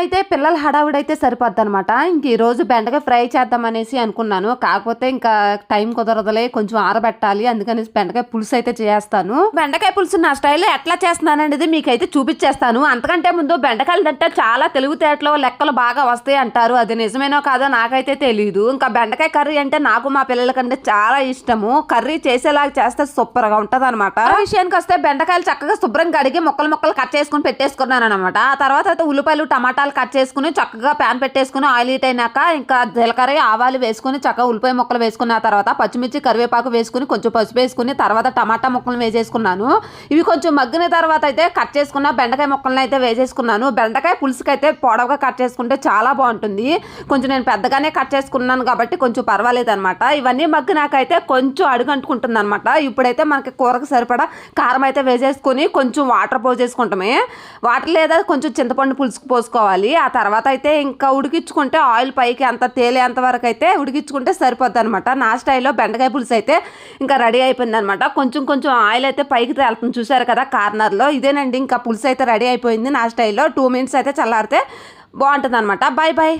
అయితే పిల్లల హడావుడైతే సరిపోద్ది అనమాట ఇంక ఈరోజు బెండకాయ ఫ్రై చేద్దామనేసి అనుకున్నాను. కాకపోతే ఇంకా టైం కుదరదులే కొంచెం ఆరబెట్టాలి అందుకని బెండకాయ పులుసు అయితే చేస్తాను. బెండకాయ పులుసు నా స్టైల్లో ఎట్లా చేస్తున్నాననేది మీకైతే చూపించేస్తాను అంతకంటే ముందు బెండకాయలు తింటే చాలా తెలుగుతేటలో లెక్కలు బాగా వస్తాయి అంటారు. అది నిజమేనో కాదో నాకైతే తెలియదు ఇంకా బెండకాయ కర్రీ అంటే నాకు మా పిల్లలకంటే చాలా ఇష్టము. కర్రీ చేసేలాగా చేస్తే సూపర్గా ఉంటది అనమాట విషయానికి వస్తే బెండకాయలు చక్కగా శుభ్రంగా కడిగి ముక్కలు ముక్కలు కట్ చేసుకుని పెట్టేసుకున్నాను అనమాట ఆ తర్వాత అయితే ఉల్లిపాయలు టమాటాలు కట్ చేసుకుని చక్కగా ప్యాన్ పెట్టేసుకుని ఆయిల్ హీట్ అయినాక ఇంకా జీలకర్ర ఆవాలు వేసుకుని చక్కగా ఉల్లిపాయ ముక్కలు వేసుకున్న తర్వాత పచ్చిమిర్చి కరివేపాకు వేసుకుని కొంచెం పసుపు వేసుకుని తర్వాత టమాటా ముక్కలు వేసేసుకున్నాను. ఇవి కొంచెం మగ్గిన తర్వాత అయితే కట్ చేసుకున్న బెండకాయ ముక్కలను అయితే వేసేసుకున్నాను. బెండకాయ పులుసుకి అయితే పొడవుగా కట్ చేసుకుంటే చాలా బాగుంటుంది. కొంచెం నేను పెద్దగానే కట్ చేసుకున్నాను కాబట్టి కొంచెం పర్వాలేదు అనమాట ఇవన్నీ మగ్గినాకైతే కొంచెం అడుగంటుకుంటుంది అనమాట ఇప్పుడైతే మనకి కూరకు సరిపడా కారం అయితే వేసేసుకొని కొంచెం వాటర్ పోసేసుకుంటామే. వాటర్ లేదా కొంచెం చింతపండు పులుసుకు పోసుకోవాలి. ఆ తర్వాత అయితే ఇంకా ఉడికించుకుంటే ఆయిల్ పైకి అంత తేలేంత వరకు అయితే ఉడికించుకుంటే సరిపోద్ది అనమాట నా స్టైల్లో బెండకాయ పులుసు అయితే ఇంకా రెడీ అయిపోయింది అనమాట కొంచెం కొంచెం ఆయిల్ అయితే పైకి తేలుతుంది. చూసారు కదా కార్నర్లో. ఇదేనండి ఇంకా పులుసు అయితే రెడీ అయిపోయింది నా స్టైల్లో. టూ మినిట్స్ అయితే చల్లారితే బాగుంటుంది అనమాట బాయ్ బాయ్.